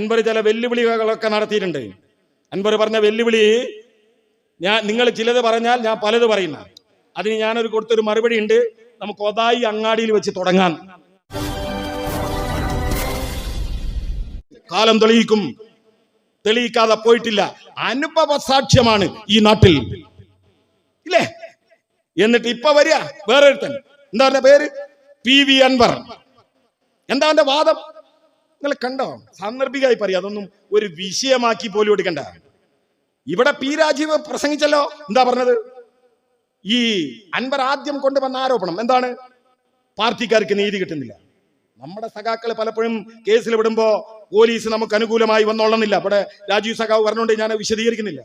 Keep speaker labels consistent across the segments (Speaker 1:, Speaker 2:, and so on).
Speaker 1: അൻവർ ചില വെല്ലുവിളികളൊക്കെ നടത്തിയിട്ടുണ്ട്. അൻപർ പറഞ്ഞ വെല്ലുവിളി ഞാൻ നിങ്ങൾ ചിലത് പറഞ്ഞാൽ ഞാൻ പലത് പറയുന്ന. അതിന് ഞാനൊരു കൊടുത്തൊരു മറുപടി ഉണ്ട്. നമുക്ക് ഒതായി അങ്ങാടിയിൽ വെച്ച് തുടങ്ങാൻ കാലം തെളിയിക്കും. തെളിയിക്കാതെ പോയിട്ടില്ല. അനുഭവ സാക്ഷ്യമാണ് ഈ നാട്ടിൽ. ഇല്ലേ? എന്നിട്ട് ഇപ്പൊ വരിക വേറെ എന്താ പേര്? P V Anvar. എന്താ വാദം? നിങ്ങൾ കണ്ടോ? സാന്ദർഭികമായി പറയാം അതൊന്നും ഒരു വിഷയമാക്കി പോലും എടുക്കണ്ട. ഇവിടെ പി രാജീവ് പ്രസംഗിച്ചല്ലോ എന്താ പറഞ്ഞത്? ഈ അൻവർ ആദ്യം കൊണ്ടുവന്ന ആരോപണം എന്താണ്? പാർട്ടിക്കാർക്ക് നീതി കിട്ടുന്നില്ല. നമ്മുടെ സഖാക്കൾ പലപ്പോഴും കേസിൽ വിടുമ്പോ പോലീസ് നമുക്ക് അനുകൂലമായി വന്നോളന്നില്ല. ഇവിടെ രാജീവ് സഖാവ് പറഞ്ഞുകൊണ്ട് ഞാൻ വിശദീകരിക്കുന്നില്ല.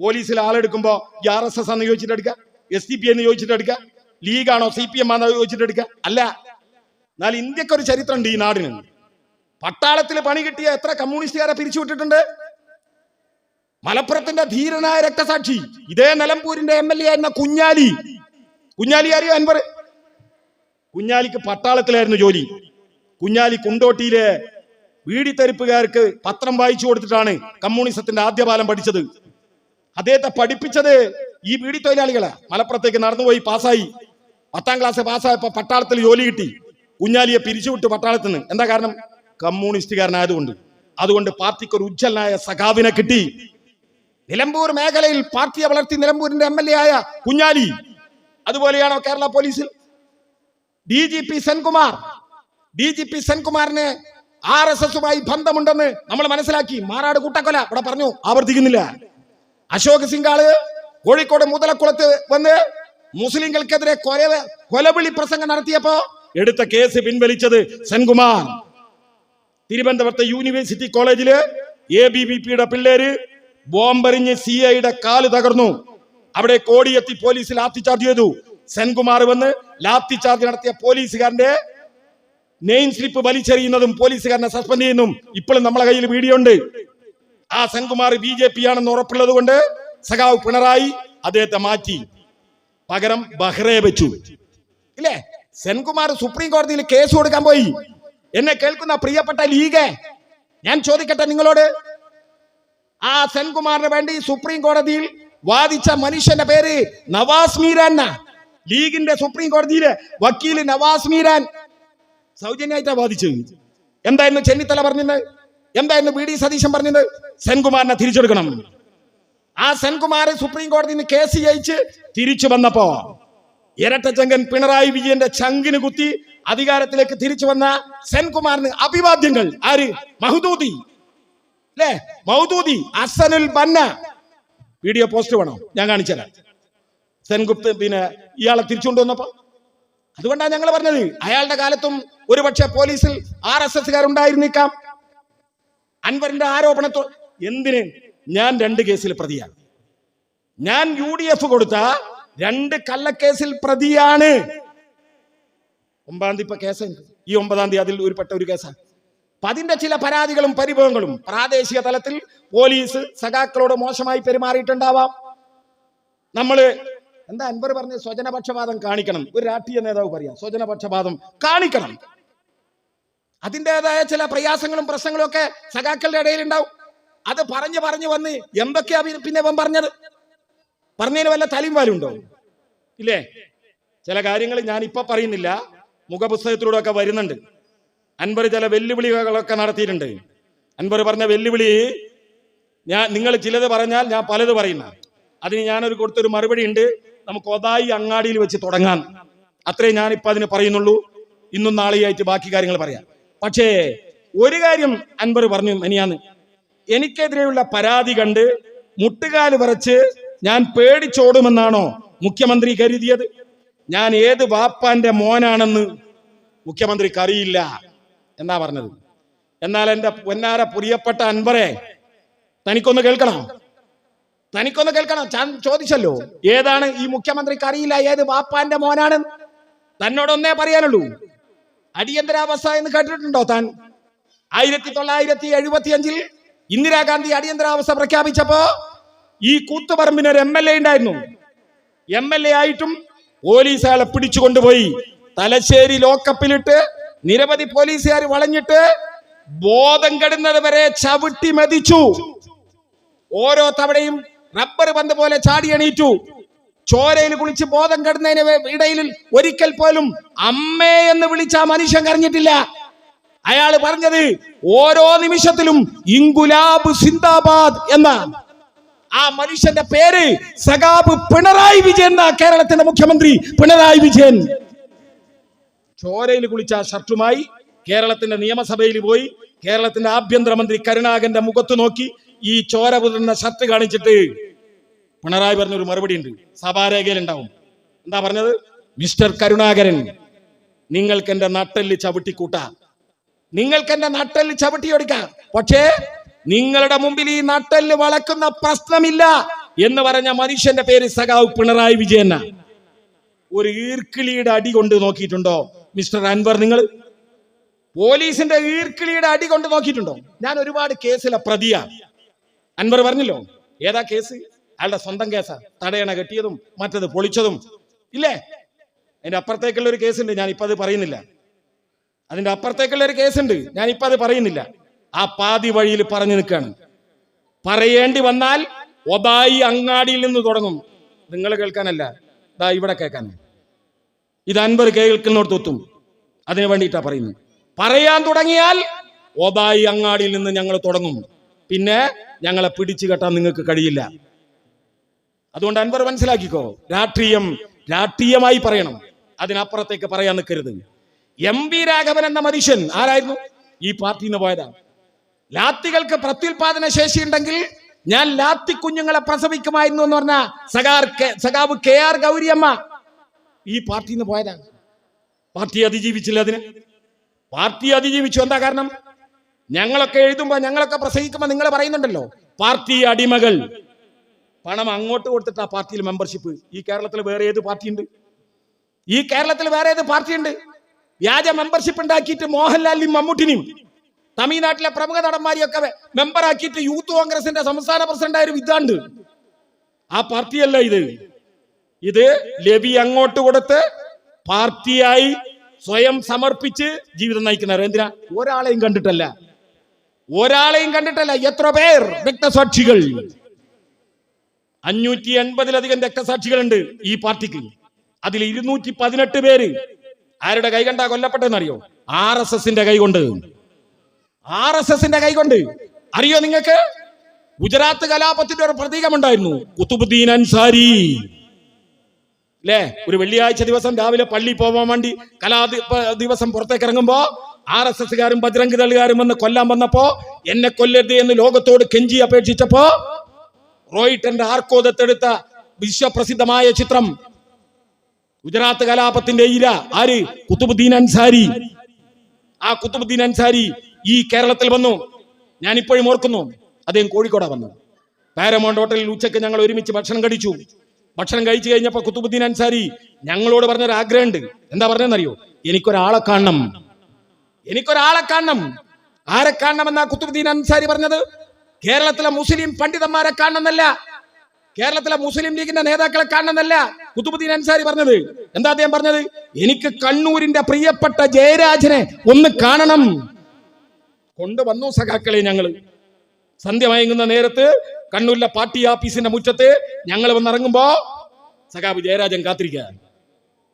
Speaker 1: പോലീസിൽ ആളെടുക്കുമ്പോ ഈ ആർ എസ് എസ് ആണെന്ന് ചോദിച്ചിട്ട് എടുക്കുക എസ് ഡി പി എന്ന് ചോദിച്ചിട്ട് എടുക്കുക ലീഗാണോ സി പി എം ആണോ ചോദിച്ചിട്ട് എടുക്കുക അല്ല. എന്നാൽ ഇന്ത്യക്കൊരു ചരിത്രമുണ്ട് ഈ നാടിന്. പട്ടാളത്തിൽ പണി കിട്ടിയ എത്ര കമ്മ്യൂണിസ്റ്റുകാരെ പിരിച്ചുവിട്ടിട്ടുണ്ട്? മലപ്പുറത്തിന്റെ ധീരനായ രക്തസാക്ഷി ഇതേ നിലമ്പൂരിന്റെ എം എൽ എ ആയിരുന്ന കുഞ്ഞാലി. കുഞ്ഞാലി അറിയോ അൻവർ. കുഞ്ഞാലിക്ക് പട്ടാളത്തിലായിരുന്നു ജോലി. കുഞ്ഞാലി കുണ്ടോട്ടിയിലെ വീടിത്തെരുപ്പുകാർക്ക് പത്രം വായിച്ചു കൊടുത്തിട്ടാണ് കമ്മ്യൂണിസത്തിന്റെ ആദ്യപാലം പഠിച്ചത്. അദ്ദേഹത്തെ പഠിപ്പിച്ചത് ഈ വീടി തൊഴിലാളികളെ മലപ്പുറത്തേക്ക് നടന്നുപോയി പാസ്സായി. പത്താം ക്ലാസ് പാസ്സായപ്പോ പട്ടാളത്തിൽ ജോലി കിട്ടി. കുഞ്ഞാലിയെ പിരിച്ചുവിട്ടു പട്ടാളത്തിന് എന്താ കാരണം? കമ്മ്യൂണിസ്റ്റുകാരനായതുകൊണ്ട്. അതുകൊണ്ട് പാർട്ടിക്ക് ഒരു ഉജ്ജ്വലനായ സഖാവിനെ കിട്ടി. നിലമ്പൂർ മേഖലയിൽ പാർട്ടിയെ വളർത്തി നിലമ്പൂരിന്റെ എം എൽ എ ആയ കുഞ്ഞാലി. അതുപോലെയാണോ കേരള പോലീസിൽ? D G P Senkumar. D G P സെൻകുമാറിന് R S എസുമായി ബന്ധമുണ്ടെന്ന് നമ്മൾ മനസ്സിലാക്കി. മാറാട് കൂട്ടക്കൊല ഇവിടെ പറഞ്ഞു. ആവർത്തിക്കുന്നില്ല. അശോക് സിംഗാൾ കോഴിക്കോട് മുതലക്കുളത്ത് വന്ന് മുസ്ലിങ്ങൾക്കെതിരെ കൊല കൊലവിളി പ്രസംഗം നടത്തിയപ്പോ എടുത്ത കേസ് പിൻവലിച്ചത് സെൻകുമാർ. തിരുവനന്തപുരത്തെ യൂണിവേഴ്സിറ്റി കോളേജിൽ എ ബി ബി പിയുടെ പിള്ളേര് ബോംബെറിഞ്ഞ് സി ഐയുടെ കാൽ തകർന്നു. അവിടെ കോടിയെത്തി പോലീസിൽ ലാത്തി ചാർജ് ചെയ്തു. സെൻകുമാർ വന്ന് ലാത്തി ചാർജ് നടത്തിയ പോലീസുകാരന്റെ നെയിം സ്ലിപ്പ് വലിച്ചെറിയുന്നതും പോലീസുകാരനെ സസ്പെൻഡ് ചെയ്യുന്നതും ഇപ്പോഴും നമ്മളെ കയ്യിൽ വീഡിയോ ഉണ്ട് ആ സെൻകുമാർ ബി ജെ പി ആണെന്ന് ഉറപ്പുള്ളത് കൊണ്ട് സഖാവ് പിണറായി അദ്ദേഹത്തെ മാറ്റി. പകരം ബഹ്റയെ വെച്ചു. ഇല്ലേ? സെൻകുമാർ സുപ്രീം കോടതിയിൽ കേസ് കൊടുക്കാൻ പോയി. എന്നെ കേൾക്കുന്ന പ്രിയപ്പെട്ട ലീഗ് ഞാൻ ചോദിക്കട്ടെ നിങ്ങളോട്? ആ സെൻകുമാറിന് വേണ്ടി സുപ്രീം കോടതിയിൽ വാദിച്ച മനുഷ്യന്റെ പേര് നവാസ് മീരാൻ. ലീഗിന്റെ സുപ്രീം കോടതിയിലെ വക്കീൽ നവാസ് മീരാൻ. സൗജന്യമായിട്ടാ വാദിച്ചത്. എന്തായിരുന്നു ചെന്നിത്തല പറഞ്ഞത് എന്തായിരുന്നു വി ഡി സതീശൻ പറഞ്ഞത് സെൻകുമാറിനെ തിരിച്ചെടുക്കണം. ആ സെൻകുമാർ സുപ്രീം കോടതിയിൽ നിന്ന് കേസ് ജയിച്ച് തിരിച്ചു വന്നപ്പോ ഇരട്ടച്ചങ്കൻ പിണറായി വിജയന്റെ ചങ്കിന് കുത്തി അധികാരത്തിലേക്ക് തിരിച്ചു വന്ന സെൻകുമാറിന് അഭിവാദ്യങ്ങൾ. ആര്? മഹദൂദി. അല്ലേ Maududi Hasanul Banna. Video post വേണോ? ഞാൻ കാണിച്ചുതരാം സെൻഗുപ്ത് പിന്നെ ഇയാളെ തിരിച്ചുകൊണ്ട് വന്നപ്പോ? അതുകൊണ്ടാണ് ഞങ്ങൾ പറഞ്ഞത്. അയാളുടെ കാലത്തും ഒരുപക്ഷെ പോലീസിൽ ആർ എസ് എസ്കാരുണ്ടായിരുന്നിക്കാം. അൻവറിന്റെ ആരോപണത്തോ എന്തിന്? ഞാൻ രണ്ട് കേസിൽ പ്രതിയാണ്. ഞാൻ യു ഡി എഫ് കൊടുത്ത രണ്ട് കള്ളക്കേസിൽ പ്രതിയാണ്. ഒമ്പതാം തീയതി ഇപ്പൊ കേസുണ്ട് ഈ ഒമ്പതാം തീയതി അതിൽ ഒരു പെട്ട ഒരു കേസാണ്. അപ്പൊ അതിന്റെ ചില പരാതികളും പരിഭവങ്ങളും പ്രാദേശിക തലത്തിൽ പോലീസ് സഖാക്കളോട് മോശമായി പെരുമാറിയിട്ടുണ്ടാവാം. നമ്മൾ എന്താ അൻവർ പറഞ്ഞ സ്വജനപക്ഷപാതം കാണിക്കണം? ഒരു രാഷ്ട്രീയ നേതാവ് പറയാം സ്വജനപക്ഷപാതം കാണിക്കണം. അതിന്റെതായ ചില പ്രയാസങ്ങളും പ്രശ്നങ്ങളും ഒക്കെ സഖാക്കളുടെ ഇടയിൽ ഉണ്ടാവും അത് പറഞ്ഞു പറഞ്ഞു വന്ന് എന്തൊക്കെയാ പിന്നെ ഇവൻ പറഞ്ഞത്? പറഞ്ഞതിന് വല്ല തലയും വാലും ഉണ്ടോ ഇല്ലേ? ചില കാര്യങ്ങൾ ഞാൻ ഇപ്പൊ പറയുന്നില്ല. മുഖപുസ്തകത്തിലൂടെ ഒക്കെ വരുന്നുണ്ട്. അൻപർ ചില വെല്ലുവിളികളൊക്കെ നടത്തിയിട്ടുണ്ട്. അൻപർ പറഞ്ഞ വെല്ലുവിളി ഞാൻ നിങ്ങൾ ചിലത് പറഞ്ഞാൽ ഞാൻ പലത് പറയുന്ന അതിന് ഞാനൊരു കൊടുത്തൊരു മറുപടി ഉണ്ട്. നമുക്ക് ഒതായി അങ്ങാടിയിൽ വെച്ച് തുടങ്ങാൻ അത്രേ ഞാനിപ്പോൾ അതിന് പറയുന്നുള്ളൂ. ഇന്നും നാളെയായിട്ട് ബാക്കി കാര്യങ്ങൾ പറയാം. പക്ഷേ ഒരു കാര്യം അൻപർ പറഞ്ഞു മനിയാന്ന് എനിക്കെതിരെയുള്ള പരാതി കണ്ട് മുട്ടുകാൽ വരച്ച് ഞാൻ പേടിച്ചോടുമെന്നാണോ മുഖ്യമന്ത്രി കരുതിയത്? ഞാൻ ഏത് വാപ്പാന്റെ മോനാണെന്ന് മുഖ്യമന്ത്രിക്ക് അറിയില്ല എന്നാ പറഞ്ഞത്. എന്നാൽ എന്റെ പൊന്നാര പ്രിയപ്പെട്ട അൻപറെ തനിക്കൊന്ന് കേൾക്കണം. തനിക്കൊന്ന് കേൾക്കണം. ചോദിച്ചല്ലോ. ഏതാണ് ഈ മുഖ്യമന്ത്രിക്ക് അറിയില്ല ഏത് വാപ്പാന്റെ മോനാണ്? തന്നോടൊന്നേ പറയാനുള്ളൂ. അടിയന്തരാവസ്ഥ എന്ന് കേട്ടിട്ടുണ്ടോ താൻ? ആയിരത്തി തൊള്ളായിരത്തി എഴുപത്തി അഞ്ചിൽ ഇന്ദിരാഗാന്ധി അടിയന്തരാവസ്ഥ പ്രഖ്യാപിച്ചപ്പോ ഈ കൂത്തുപറമ്പിന് ഒരു എം എൽ എ ഉണ്ടായിരുന്നു. എം എൽ എ ആയിട്ടും പോലീസ് അയാളെ പിടിച്ചു തലശ്ശേരി ലോക്കപ്പിലിട്ട് നിരവധി പോലീസുകാർ വളഞ്ഞിട്ട് ബോധം കെടുന്നത് വരെ ചവിട്ടി മതിച്ചു. ഓരോ തവണയും റബ്ബർ പന്ത് പോലെ ചാടി എണീറ്റു. ചോരയിൽ കുളിച്ച് ബോധം കെടുന്നതിന് ഇടയിൽ ഒരിക്കൽ പോലും അമ്മേ എന്ന് വിളിച്ച മനുഷ്യൻ കരഞ്ഞിട്ടില്ല. അയാൾ പറഞ്ഞത് ഓരോ നിമിഷത്തിലും ഇംഗുലാബ് സിന്ദാബാദ് എന്ന ആ മനുഷ്യന്റെ പേര് സഖാബ് പിണറായി വിജയൻ കേരളത്തിന്റെ മുഖ്യമന്ത്രി പിണറായി വിജയൻ. ചോരയിൽ കുളിച്ച ഷർട്ടുമായി കേരളത്തിന്റെ നിയമസഭയിൽ പോയി കേരളത്തിന്റെ ആഭ്യന്തരമന്ത്രി കരുണാകരന്റെ മുഖത്ത് നോക്കി ഈ ചോര പുതുന്ന ഷർട്ട് കാണിച്ചിട്ട് പിണറായി പറഞ്ഞൊരു മറുപടി ഉണ്ട്. സഭാരേഖയിൽ ഉണ്ടാവും. എന്താ പറഞ്ഞത്? മിസ്റ്റർ കരുണാകരൻ നിങ്ങൾക്ക് എന്റെ നട്ടെല്ല് ചവിട്ടിക്കൂട്ട. നിങ്ങൾക്ക് എന്റെ നട്ടെല്ല് ചവിട്ടിയൊടുക്കാം. പക്ഷേ നിങ്ങളുടെ മുമ്പിൽ ഈ നട്ടെല്ല് വളക്കുന്ന പ്രശ്നമില്ല എന്ന് പറഞ്ഞ മനുഷ്യന്റെ പേര് സഖാവ് പിണറായി വിജയന ഒരു ഈർക്കിളിയുടെ അടി കൊണ്ട് നോക്കിയിട്ടുണ്ടോ? മിസ്റ്റർ അൻവർ നിങ്ങൾ പോലീസിന്റെ ഈർക്കിളിയുടെ അടി കൊണ്ട് നോക്കിയിട്ടുണ്ടോ? ഞാൻ ഒരുപാട് കേസിലെ പ്രതിയാണ് അൻവർ പറഞ്ഞല്ലോ ഏതാ കേസ്? അയാളുടെ സ്വന്തം കേസാ. തടയണ കെട്ടിയതും മറ്റത് പൊളിച്ചതും. ഇല്ലേ? അതിന്റെ അപ്പുറത്തേക്കുള്ള ഒരു കേസുണ്ട് ഞാൻ ഇപ്പൊ അത് പറയുന്നില്ല. അതിന്റെ അപ്പുറത്തേക്കുള്ള ഒരു കേസുണ്ട് ഞാൻ ഇപ്പൊ അത് പറയുന്നില്ല. ആ പാതി വഴിയിൽ പറഞ്ഞു നിൽക്കുകയാണ്. പറയേണ്ടി വന്നാൽ ഒബായി അങ്ങാടിയിൽ നിന്ന് തുടങ്ങും. നിങ്ങൾ കേൾക്കാനല്ല. ദാ ഇവിടെ കേൾക്കാൻ. ഇത് അൻപത് കേൾക്കുന്നിടത്തെത്തും അതിനു വേണ്ടിയിട്ടാ പറയുന്നു പറയാൻ തുടങ്ങിയാൽ ഒബായി അങ്ങാടിയിൽ നിന്ന് ഞങ്ങൾ തുടങ്ങും. പിന്നെ ഞങ്ങളെ പിടിച്ചു കെട്ടാൻ നിങ്ങൾക്ക് കഴിയില്ല. അതുകൊണ്ട് അൻവർ മനസ്സിലാക്കിക്കോ രാഷ്ട്രീയം രാഷ്ട്രീയമായി പറയണം. അതിനപ്പുറത്തേക്ക് പറയാൻ നിൽക്കരുത്. എം വി രാഘവൻ എന്ന മനുഷ്യൻ ആരായിരുന്നു? ഈ പാർട്ടിയിൽ നിന്ന് പോയതാ. ലാത്തികൾക്ക് പ്രത്യുൽപാദന ശേഷി ഉണ്ടെങ്കിൽ ഞാൻ ലാത്തി കുഞ്ഞുങ്ങളെ പ്രസവിക്കുമായിരുന്നു എന്ന് പറഞ്ഞ സഖാർ സഖാവ് കെ ആർ ഗൗരിയമ്മ ഈ പാർട്ടിയിൽ നിന്ന് പോയതാണ്. പാർട്ടി അതിജീവിച്ചില്ല അതിന്? പാർട്ടി അതിജീവിച്ചു. എന്താ കാരണം? ഞങ്ങളൊക്കെ എഴുതുമ്പോ ഞങ്ങളൊക്കെ പ്രസംഗിക്കുമ്പോ നിങ്ങൾ പറയുന്നുണ്ടല്ലോ പാർട്ടി അടിമകൾ. പണം അങ്ങോട്ട് കൊടുത്തിട്ട് ആ പാർട്ടിയിൽ മെമ്പർഷിപ്പ്. ഈ കേരളത്തിൽ വേറെ ഏത് പാർട്ടി ഉണ്ട് ഈ കേരളത്തിൽ വേറെ ഏത് പാർട്ടി ഉണ്ട് വ്യാജ മെമ്പർഷിപ്പ് ഉണ്ടാക്കിയിട്ട് മോഹൻലാലിനും മമ്മൂട്ടിനെയും തമിഴ്നാട്ടിലെ പ്രമുഖ നടന്മാരെയൊക്കെ മെമ്പറാക്കിയിട്ട് യൂത്ത് കോൺഗ്രസിന്റെ സംസ്ഥാന പ്രസിഡന്റായ ഒരു വിദ്വാണ്ട് ആ പാർട്ടിയല്ല ഇത്. ഇത് ലവി അങ്ങോട്ട് കൊടുത്ത് പാർട്ടിയായി സ്വയം സമർപ്പിച്ച് ജീവിതം നയിക്കുന്ന രവീന്ദ്ര ഒരാളെയും കണ്ടിട്ടല്ല. ഒരാളെയും കണ്ടിട്ടല്ല. എത്ര പേർ? രക്തസാക്ഷികൾ. അഞ്ഞൂറ്റി എൺപതിലധികം രക്തസാക്ഷികളുണ്ട് ഈ പാർട്ടിക്ക്. അതിൽ ഇരുന്നൂറ്റി പതിനെട്ട് പേര് ആരുടെ കൈ കണ്ടാ കൊല്ലപ്പെട്ടെന്നറിയോ ആർ എസ് എസിന്റെ കൈ കൊണ്ട്. ആർ എസ് എസിന്റെ കൈ കൊണ്ട്. അറിയോ നിങ്ങൾക്ക്? ഗുജറാത്ത് കലാപത്തിന്റെ ഒരു പ്രതീകമുണ്ടായിരുന്നു. കുത്തുബുദ്ദീൻ അൻസാരി. അല്ലേ ഒരു വെള്ളിയാഴ്ച ദിവസം രാവിലെ പള്ളി പോവാൻ വേണ്ടി കലാ ദിവസം പുറത്തേക്ക് ഇറങ്ങുമ്പോ ആർ എസ് എസ്സുകാരും ബജ്രംഗ് ദളുകാരും വന്ന് കൊല്ലാൻ വന്നപ്പോ എന്നെ കൊല്ലരുത് എന്ന് ലോകത്തോട് കെഞ്ചി അപേക്ഷിച്ചപ്പോ റോയിട്ടന്റെ ആർക്കോദത്തെടുത്ത വിശ്വപ്രസിദ്ധമായ ചിത്രം ഗുജറാത്ത് കലാപത്തിന്റെ ഇര. ആര്? കുത്തുബുദ്ദീൻ അൻസാരി. ആ കുത്തുബുദ്ദീൻ അൻസാരി ഈ കേരളത്തിൽ വന്നു. ഞാൻ ഇപ്പോഴും ഓർക്കുന്നു. അദ്ദേഹം കോഴിക്കോടാ വന്നു പാരമൗണ്ട് ഹോട്ടലിൽ ഉച്ചയ്ക്ക് ഞങ്ങൾ ഒരുമിച്ച് ഭക്ഷണം കഴിച്ചു. ഭക്ഷണം കഴിച്ചു കഴിഞ്ഞപ്പോ കുത്തുബുദ്ദീൻ അൻസാരി ഞങ്ങളോട് പറഞ്ഞൊരു ആഗ്രഹമുണ്ട്. എന്താ പറഞ്ഞെന്നറിയോ എനിക്കൊരാളെ കാണണം. എനിക്കൊരാളെ കാണണം. ആരെ കാണണം എന്നാ കുത്തുബുദ്ദീൻ അൻസാരി പറഞ്ഞത്? കേരളത്തിലെ മുസ്ലിം പണ്ഡിതന്മാരെ കാണണമെന്നല്ല. കേരളത്തിലെ മുസ്ലിം ലീഗിന്റെ നേതാക്കളെ കാണണമെന്നല്ല കുത്തുബുദ്ദീൻ അൻസാരി പറഞ്ഞത്. എന്താ അദ്ദേഹം പറഞ്ഞത്? എനിക്ക് കണ്ണൂരിന്റെ പ്രിയപ്പെട്ട ജയരാജനെ ഒന്ന് കാണണം. കൊണ്ടുവന്നു സഖാക്കളെ ഞങ്ങൾ. സന്ധ്യ മയങ്ങുന്ന നേരത്ത് കണ്ണൂരിലെ പാർട്ടി ഓഫീസിന്റെ മുറ്റത്ത് ഞങ്ങൾ വന്നിറങ്ങുമ്പോ സഖാബ് ജയരാജൻ കാത്തിരിക്കുക.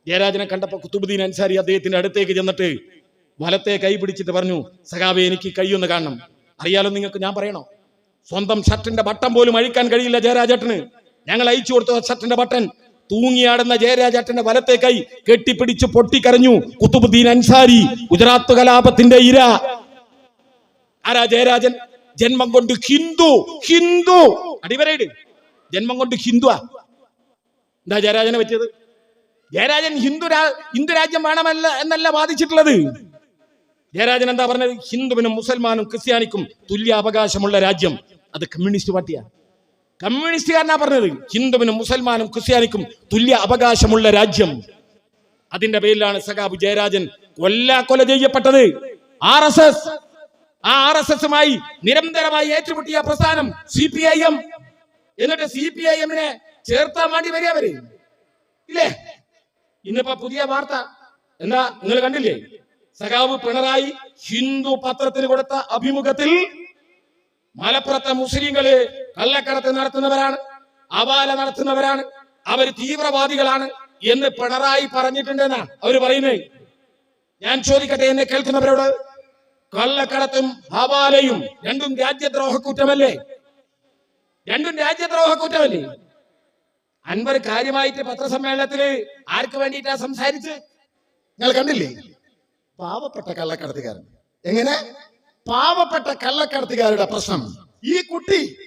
Speaker 1: ജയരാജനെ കണ്ടപ്പോൾ കുത്തുബുദ്ദീൻ അൻസാരി അദ്ദേഹത്തിന്റെ അടുത്തേക്ക് ചെന്നിട്ട് വലത്തെ കൈ പിടിച്ചിട്ട് പറഞ്ഞു സഖാബെ എനിക്ക് കൈയൊന്ന് കാണണം. അറിയാലോ നിങ്ങൾക്ക് ഞാൻ പറയണോ? സ്വന്തം ഷർട്ടിന്റെ ബട്ടൺ പോലും അഴിക്കാൻ കഴിയില്ല ജയരാജേട്ടന്. ഞങ്ങൾ അയച്ചു കൊടുത്ത ഷർട്ടിന്റെ ബട്ടൺ തൂങ്ങിയാടുന്ന ജയരാജേട്ടന്റെ വലത്തെ കൈ കെട്ടിപ്പിടിച്ച് പൊട്ടിക്കരഞ്ഞു. കുത്തുബുദ്ദീൻ അൻസാരി ഗുജറാത്ത് കലാപത്തിന്റെ ഇര. ആരാ ജയരാജൻ? ജന്മം കൊണ്ട് ഹിന്ദു ഹിന്ദു. അടിവരയിട്. ജന്മം കൊണ്ട് ഹിന്ദുവാ. എന്താ ജയരാജനെ പറ്റിയത്? ജയരാജൻ ഹിന്ദു ഹിന്ദുരാജ്യം ഹിന്ദു രാജ്യം വേണമല്ല എന്നല്ല വാദിച്ചിട്ടുള്ളത്. ജയരാജൻ എന്താ പറഞ്ഞത്? ഹിന്ദുവിനും മുസൽമാനും ക്രിസ്ത്യാനിക്കും തുല്യ അവകാശമുള്ള രാജ്യം. അത് കമ്മ്യൂണിസ്റ്റ് പാർട്ടിയാ. കമ്മ്യൂണിസ്റ്റുകാരനാ പറഞ്ഞത്. ഹിന്ദുവിനും മുസൽമാനും ക്രിസ്ത്യാനിക്കും തുല്യ അവകാശമുള്ള രാജ്യം. അതിന്റെ പേരിലാണ് സഖാബ് ജയരാജൻ കൊല്ലാക്കൊല ചെയ്യപ്പെട്ടത്. R S S. ആ ആർ എസ് എസുമായി നിരന്തരമായി ഏറ്റുമുട്ടിയ പ്രസ്ഥാനം സി പി ഐ എം. എന്നിട്ട് സി പി ഐ എമ്മിനെ ചേർത്താൻ വേണ്ടി വരിക അവർ. ഇല്ലേ? ഇന്നിപ്പോ പുതിയ വാർത്ത. എന്താ? നിങ്ങൾ കണ്ടില്ലേ? സഖാവ് പിണറായി ഹിന്ദു പത്രത്തിന് കൊടുത്ത അഭിമുഖത്തിൽ മലപ്പുറത്തെ മുസ്ലിങ്ങൾ കള്ളക്കടത്ത് നടത്തുന്നവരാണ് അപാല നടത്തുന്നവരാണ് അവർ തീവ്രവാദികളാണ് എന്ന് പിണറായി പറഞ്ഞിട്ടുണ്ടെന്നാ അവർ പറയുന്നത്. ഞാൻ ചോദിക്കട്ടെ എന്നെ കേൾക്കുന്നവരോട്? കള്ളക്കടത്തും ഹവാലയും രണ്ടും രാജ്യദ്രോഹ കുറ്റമല്ലേ രണ്ടും രാജ്യദ്രോഹ കുറ്റമല്ലേ അൻവർ കാര്യമായിട്ട് പത്രസമ്മേളനത്തിൽ ആർക്ക് വേണ്ടിയിട്ടാ സംസാരിച്ച്? നിങ്ങൾ കണ്ടില്ലേ? പാവപ്പെട്ട കള്ളക്കടത്തുകാരൻ. എങ്ങനെ? പാവപ്പെട്ട കള്ളക്കടത്തുകാരുടെ പ്രശ്നം. ഈ കുട്ടി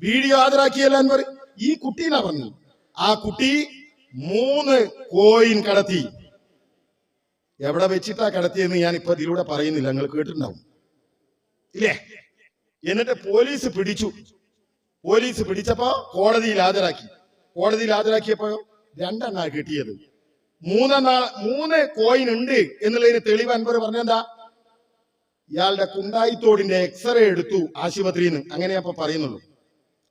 Speaker 1: വീഡിയോ ഹാജരാക്കിയല്ലോ അൻവർ. ഈ കുട്ടി എന്നാ പറഞ്ഞു? ആ കുട്ടി മൂന്ന് കോയിൻ കടത്തി. എവിടെ വെച്ചിട്ടാ കടത്തിയെന്ന് ഞാൻ ഇപ്പൊ ഇതിലൂടെ പറയുന്നില്ല. നിങ്ങൾ കേട്ടിട്ടുണ്ടാവും. ഇല്ലേ? എന്നിട്ട് പോലീസ് പിടിച്ചു. പോലീസ് പിടിച്ചപ്പോ കോടതിയിൽ ഹാജരാക്കി. കോടതിയിൽ ഹാജരാക്കിയപ്പോ രണ്ടെണ്ണ കിട്ടിയത്. മൂന്നെണ്ണ മൂന്ന് കോയിൻ ഉണ്ട് എന്നുള്ളതിന് തെളിവ് അൻപർ പറഞ്ഞെന്താ? ഇയാളുടെ കുണ്ടായിത്തോടിന്റെ എക്സ്റേ എടുത്തു ആശുപത്രിയിൽ നിന്ന്. അങ്ങനെ അപ്പൊ പറയുന്നുള്ളൂ.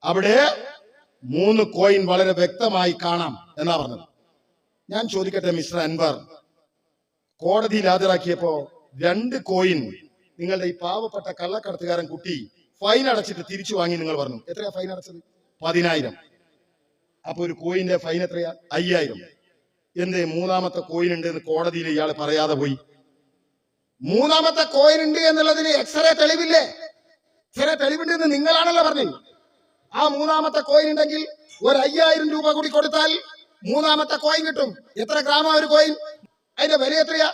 Speaker 1: അവിടെ മൂന്ന് കോയിൻ വളരെ വ്യക്തമായി കാണാം എന്നാ പറഞ്ഞത്. ഞാൻ ചോദിക്കട്ടെ മിസ്റ്റർ അൻവർ? കോടതിയിൽ ഹാജരാക്കിയപ്പോ രണ്ട് കോയിൻ നിങ്ങളുടെ ഈ പാവപ്പെട്ട കള്ളക്കടത്തുകാരൻ കുട്ടി ഫൈൻ അടച്ചിട്ട് തിരിച്ചു വാങ്ങി നിങ്ങൾ പറഞ്ഞു. എത്രയാ ഫൈൻ അടച്ചത്? പതിനായിരം. അപ്പൊ ഒരു കോയിന്റെ ഫൈൻ എത്രയാ? അയ്യായിരം. എന്തേ മൂന്നാമത്തെ കോയിൻ ഉണ്ട് എന്ന് കോടതിയിൽ ഇയാൾ പറയാതെ പോയി. മൂന്നാമത്തെ കോയിൻ ഉണ്ട് എന്നുള്ളതിന് എക്സ്റേ തെളിവില്ലേ? എക്സ്റേ തെളിവുണ്ട് എന്ന് നിങ്ങളാണല്ലോ പറഞ്ഞത്. ആ മൂന്നാമത്തെ കോയിൻ ഉണ്ടെങ്കിൽ ഒരു അയ്യായിരം രൂപ കൂടി കൊടുത്താൽ മൂന്നാമത്തെ കോയിൻ കിട്ടും. എത്ര ഗ്രാമ ഒരു കോയിൻ അതിന്റെ വില എത്രയാ?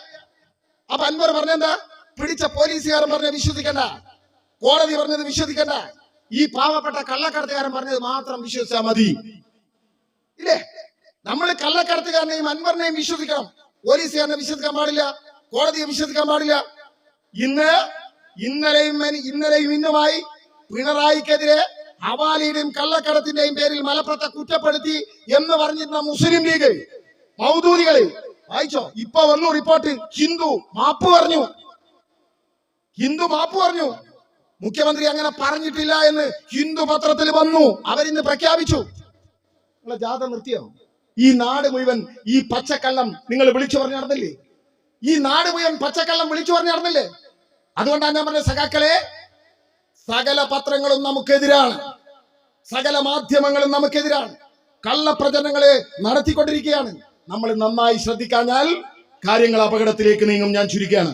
Speaker 1: അപ്പൊ അൻവർ പറഞ്ഞെന്താ? പിടിച്ച പോലീസുകാരൻ പറഞ്ഞ വിശ്വസിക്കണ്ട. കോടതി പറഞ്ഞത് വിശ്വസിക്കണ്ട. ഈ പാവപ്പെട്ട കള്ളക്കടത്തുകാരൻ പറഞ്ഞത് മാത്രം വിശ്വസിച്ചാൽ മതി. ഇല്ലേ? നമ്മൾ കള്ളക്കടത്തുകാരനെയും അൻവറിനെയും വിശ്വസിക്കണം. പോലീസുകാരനെ വിശ്വസിക്കാൻ പാടില്ല കോടതിയെ വിശ്വസിക്കാൻ പാടില്ല. ഇന്ന് ഇന്നലെയും ഇന്നലെയും ഇന്നുമായി പിണറായിക്കെതിരെ ഹവാലിയുടെയും കള്ളക്കടത്തിന്റെയും പേരിൽ മലപ്പുറത്തെ കുറ്റപ്പെടുത്തി എന്ന് പറഞ്ഞിരുന്ന മുസ്ലിം ലീഗ് മൗദൂരികൾ വായിച്ചോ? ഇപ്പൊ വന്നു റിപ്പോർട്ട്. ഹിന്ദു മാപ്പ് പറഞ്ഞു. ഹിന്ദു മാപ്പ് പറഞ്ഞു. മുഖ്യമന്ത്രി അങ്ങനെ പറഞ്ഞിട്ടില്ല എന്ന് ഹിന്ദു പത്രത്തിൽ വന്നു. അവരിന്ന് പ്രഖ്യാപിച്ചു. നിങ്ങളെ ജാത നിർത്തിയോ? ഈ നാട് മുഴുവൻ ഈ പച്ചക്കള്ളം നിങ്ങൾ വിളിച്ചു പറഞ്ഞു നടന്നില്ലേ? ഈ നാട് മുഴുവൻ പച്ചക്കള്ളം വിളിച്ചു പറഞ്ഞു നടന്നില്ലേ? അതുകൊണ്ടാണ് ഞാൻ പറഞ്ഞ സഖാക്കളെ സകല പത്രങ്ങളും നമുക്കെതിരാണ്. സകല മാധ്യമങ്ങളും നമുക്കെതിരാണ്. കള്ളപ്രചരണങ്ങളെ നടത്തിക്കൊണ്ടിരിക്കുകയാണ്. നമ്മൾ നന്നായി ശ്രദ്ധിക്കാഞ്ഞാൽ കാര്യങ്ങൾ അപകടത്തിലേക്ക് നീങ്ങും ഞാൻ ചുരുക്കുകയാണ്.